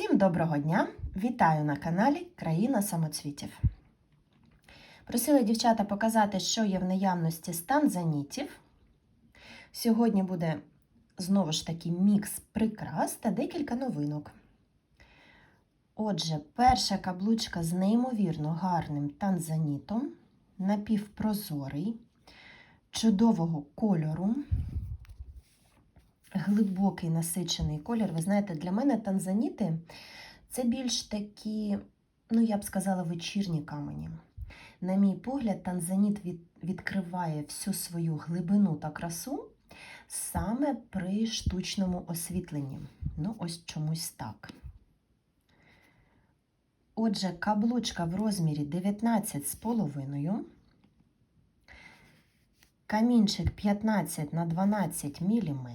Всім доброго дня! Вітаю на каналі Країна самоцвітів. Просили дівчата показати, що є в наявності з танзанітів. Сьогодні буде знову ж таки мікс прикрас та декілька новинок. Отже, перша каблучка з неймовірно гарним танзанітом, напівпрозорий, чудового кольору глибокий насичений колір. Ви знаєте, для мене танзаніти це більш такі, ну я б сказала, вечірні камені. На мій погляд, танзаніт від, відкриває всю свою глибину та красу саме при штучному освітленні. Ну, ось чомусь так. Отже, каблучка в розмірі 19,5. Камінчик 15 на 12 мм.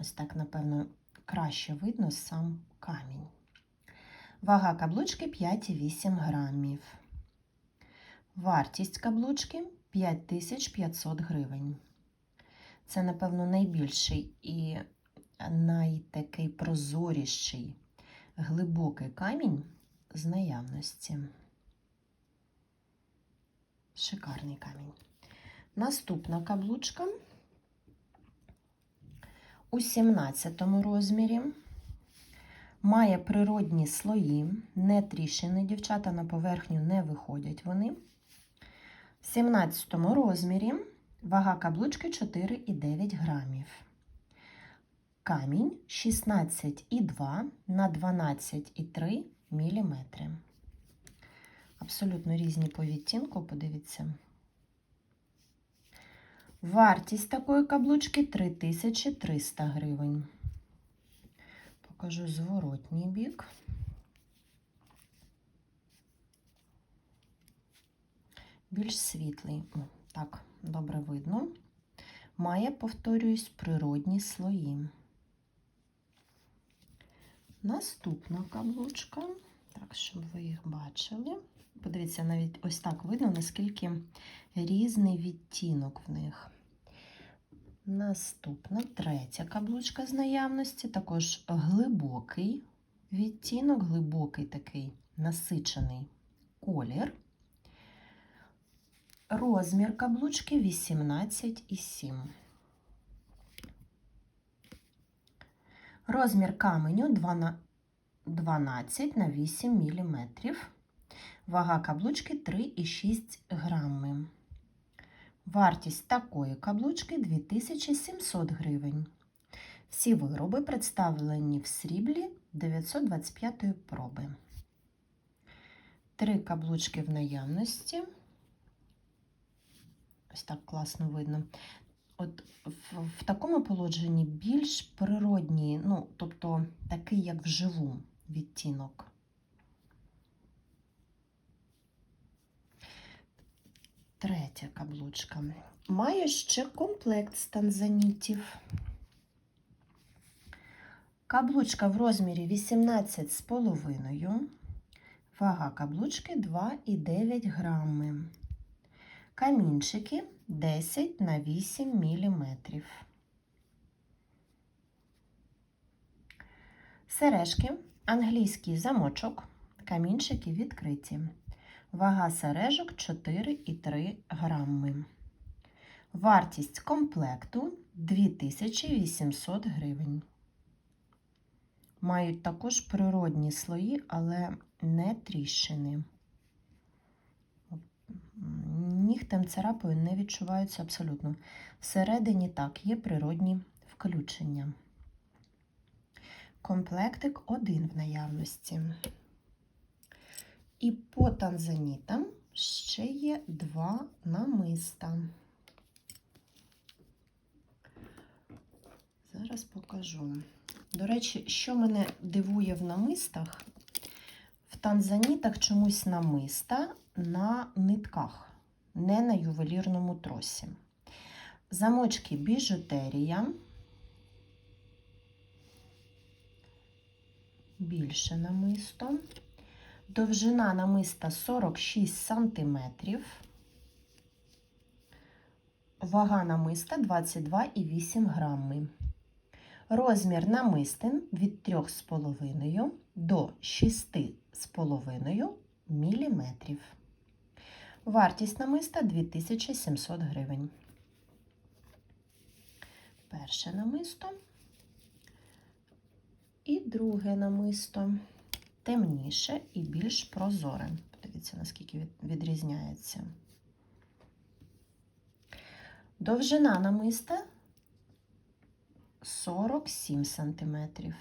Ось так, напевно, краще видно сам камінь. Вага каблучки 5,8 грамів. Вартість каблучки 5500 гривень. Це, напевно, найбільший і найтакий прозоріший глибокий камінь з наявності. Шикарний камінь. Наступна каблучка у 17 розмірі. Має природні слої, не тріщини, дівчата на поверхню не виходять вони. В 17 розмірі вага каблучки 4,9 грамів. Камінь 16,2 на 12,3 мм. Абсолютно різні по відтінку, подивіться. Вартість такої каблучки 3300 гривень. Покажу зворотній бік. Більш світлий, так, добре видно. Має, повторююсь, природні слої. Наступна каблучка, так, щоб ви їх бачили. Подивіться, навіть ось так видно, наскільки різний відтінок в них. Наступна третя каблучка з наявності, також глибокий відтінок, глибокий такий насичений колір. Розмір каблучки 18,7. Розмір каменю 12 на 8 мм. Вага каблучки 3,6 грами. Вартість такої каблучки 2700 гривень. Всі вироби представлені в сріблі 925 проби. Три каблучки в наявності. Ось так класно видно. От в, в такому положенні більш природній, ну, тобто такий, як вживу відтінок. Третя каблучка. Має ще комплект з танзанітів. Каблучка в розмірі 18,5. Вага каблучки 2,9 грами. Камінчики 10 на 8 мм. Сережки, англійський замочок, камінчики відкриті. Вага сережок 4,3 грами. Вартість комплекту 2800 гривень. Мають також природні слої, але не тріщини. Нігтем царапою не відчуваються абсолютно. Всередині так, є природні включення. Комплектик один в наявності. І по танзанітам ще є два намиста. Зараз покажу. До речі, що мене дивує в намистах, в танзанітах чомусь намиста на нитках, не на ювелірному тросі. Замочки біжутерія. Більше намисто. Довжина намиста 46 см. Вага намиста 22,8 грами. Розмір намистин від 3,5 до 6,5 мм. Вартість намиста 2700 гривень. Перше намисто і друге намисто темніше і більш прозоре. Подивіться, наскільки відрізняється. Довжина намиста 47 сантиметрів.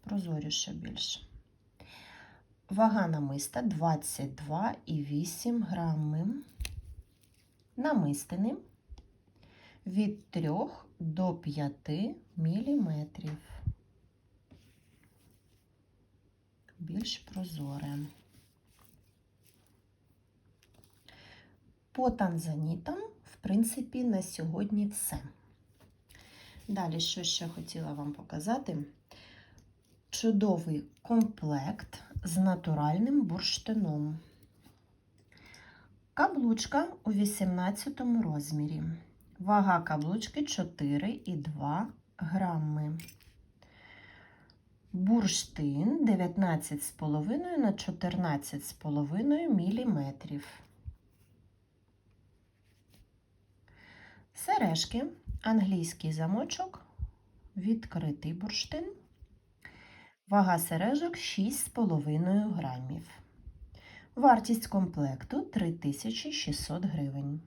Прозоріше більше. Вага намиста 22,8 грами. Намистини від 3 до 5 міліметрів. Більш прозоре. По танзанітам, в принципі, на сьогодні все. Далі, що ще хотіла вам показати? Чудовий комплект з натуральним бурштином. Каблучка у 18 розмірі. Вага каблучки 4,2 грами. Бурштин 19,5 на 14,5 міліметрів. Сережки, англійський замочок, відкритий бурштин. Вага сережок 6,5 грамів. Вартість комплекту 3600 гривень.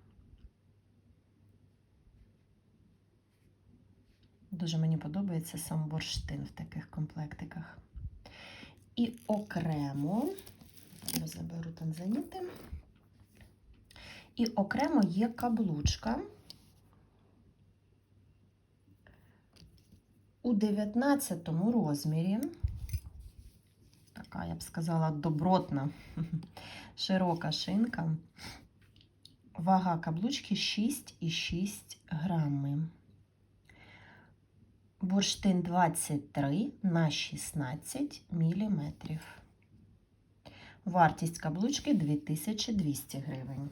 Дуже мені подобається сам бурштин в таких комплектиках. І окремо, я заберу танзаніти, і окремо є каблучка. У 19 розмірі, така, я б сказала, добротна, широка шинка. Вага каблучки 6,6 грами. Бурштин 23 на 16 міліметрів. Вартість каблучки 2200 гривень.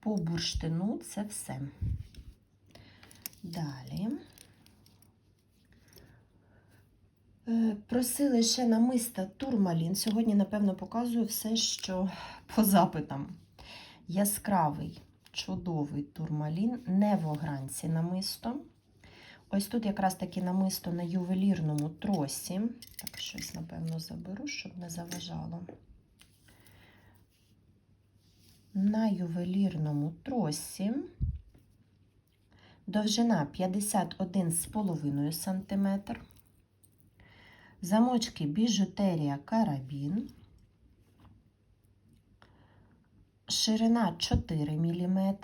По бурштину це все. Далі. Е, Просили ще намиста турмалін. Сьогодні, напевно, показую все, що по запитам. Яскравий, чудовий турмалін, не в огранці намисто. Ось тут якраз таки намисто на ювелірному тросі. Так, щось, напевно, заберу, щоб не заважало на ювелірному тросі. Довжина 51,5 см. Замочки біжутерія карабін. Ширина 4 мм.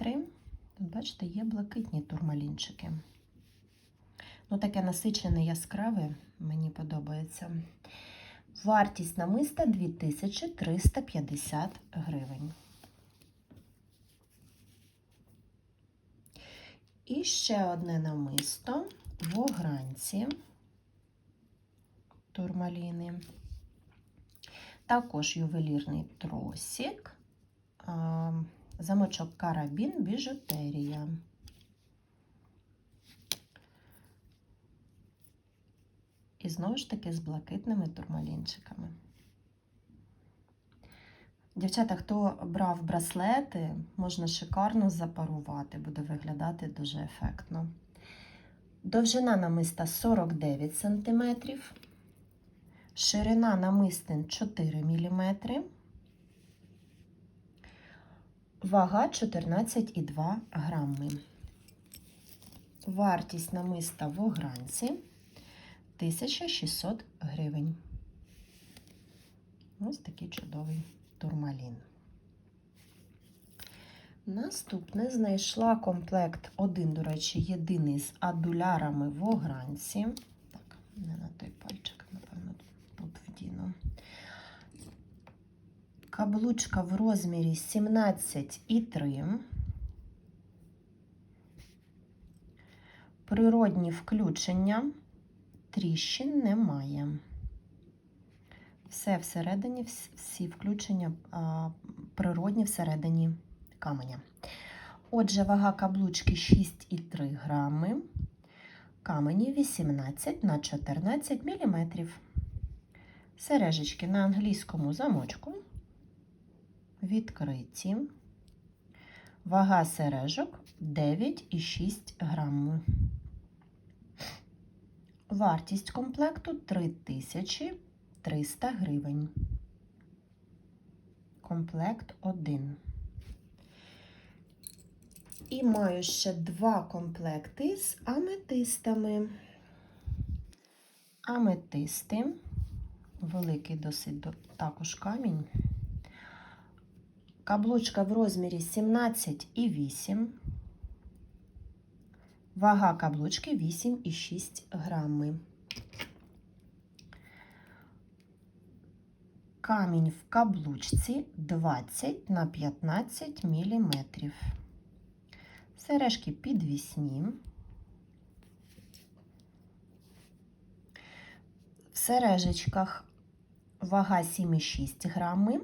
Бачите, є блакитні турмалінчики. Ну, таке насичене яскраве, мені подобається. Вартість намиста 2350 гривень. І ще одне намисто в огранці турмаліни. Також ювелірний тросик, замочок карабін, біжутерія. І знову ж таки з блакитними турмалінчиками. Дівчата, хто брав браслети, можна шикарно запарувати, буде виглядати дуже ефектно. Довжина намиста 49 см, ширина намистин 4 мм, вага 14,2 грами. Вартість намиста в огранці 1600 гривень. Ось такий чудовий турмалін. Наступне знайшла комплект один, до речі, єдиний з адулярами в огранці. Так, не на той пальчик, напевно, тут вдіну. Каблучка в розмірі 17,3. Природні включення. Тріщин немає. Все всередині, всі включення природні всередині каменя. Отже, вага каблучки 6,3 грами, камені 18 на 14 мм. Сережечки на англійському замочку. Відкриті. Вага сережок 9,6 грами. Вартість комплекту 3300 гривень. Комплект 1. І маю ще два комплекти з аметистами. Аметисти, великий досить також камінь. Каблучка в розмірі 17,8. Вага каблучки 8,6 грами. Камінь в каблучці 20 на 15 мм. Сережки підвісні. В сережечках вага 7,6 грами.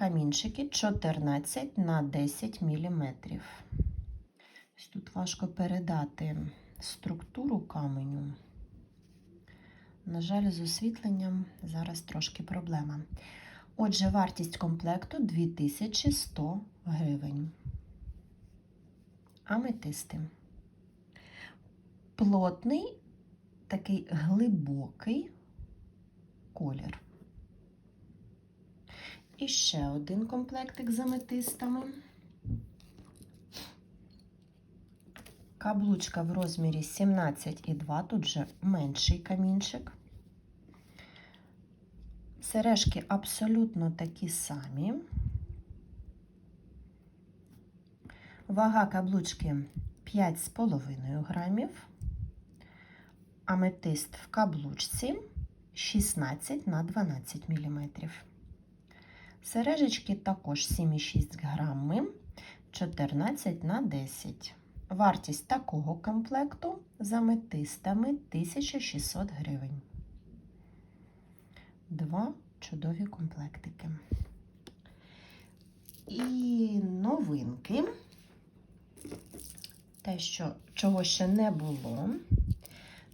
Камінчики 14 на 10 мм. Тут важко передати структуру каменю. На жаль, з освітленням зараз трошки проблема. Отже, вартість комплекту 2100 гривень. Аметисти. Плотний, такий глибокий колір. І ще один комплектик з аметистами. Каблучка в розмірі 17,2, тут же менший камінчик. Сережки абсолютно такі самі. Вага каблучки 5,5 грамів. Аметист в каблучці 16 на 12 мм. Сережечки також 7,6 грами, 14 на 10 Вартість такого комплекту з аметистами 1600 гривень. Два чудові комплектики. І новинки. Те, що чого ще не було.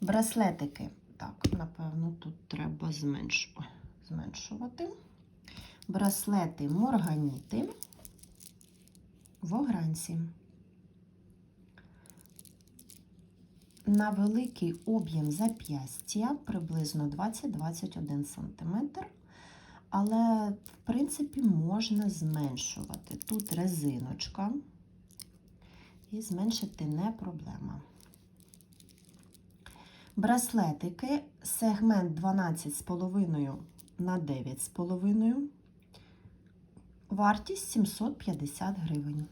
Браслетики. Так, напевно, тут треба зменшувати. Браслети морганіти в огранці. на великий об'єм зап'ястя приблизно 20-21 см, але, в принципі, можна зменшувати. Тут резиночка, і зменшити не проблема. Браслетики, сегмент 12,5 на 9,5, вартість 750 гривень.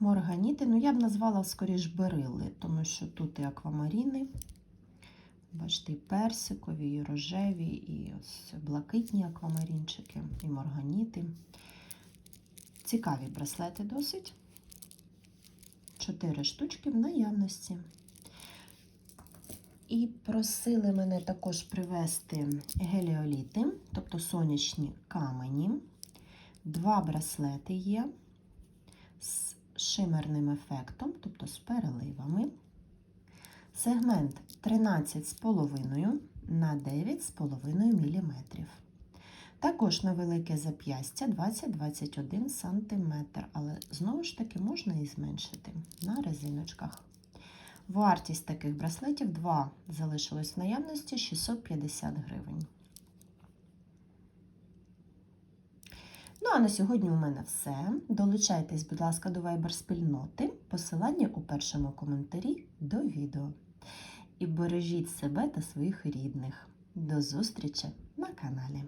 Морганіти, ну я б назвала скоріш берили, тому що тут і аквамаріни, бачите, і персикові, і рожеві, і ось блакитні аквамарінчики, і морганіти. Цікаві браслети досить. Чотири штучки в наявності. І просили мене також привезти геліоліти, тобто сонячні камені. Два браслети є з шимерним ефектом, тобто з переливами. Сегмент 13,5 на 9,5 мм. Також на велике зап'ястя 20-21 см, але знову ж таки можна і зменшити на резиночках. Вартість таких браслетів 2 залишилось в наявності 650 гривень. Ну, а на сьогодні у мене все. Долучайтесь, будь ласка, до Viber спільноти. Посилання у першому коментарі до відео. І бережіть себе та своїх рідних. До зустрічі на каналі!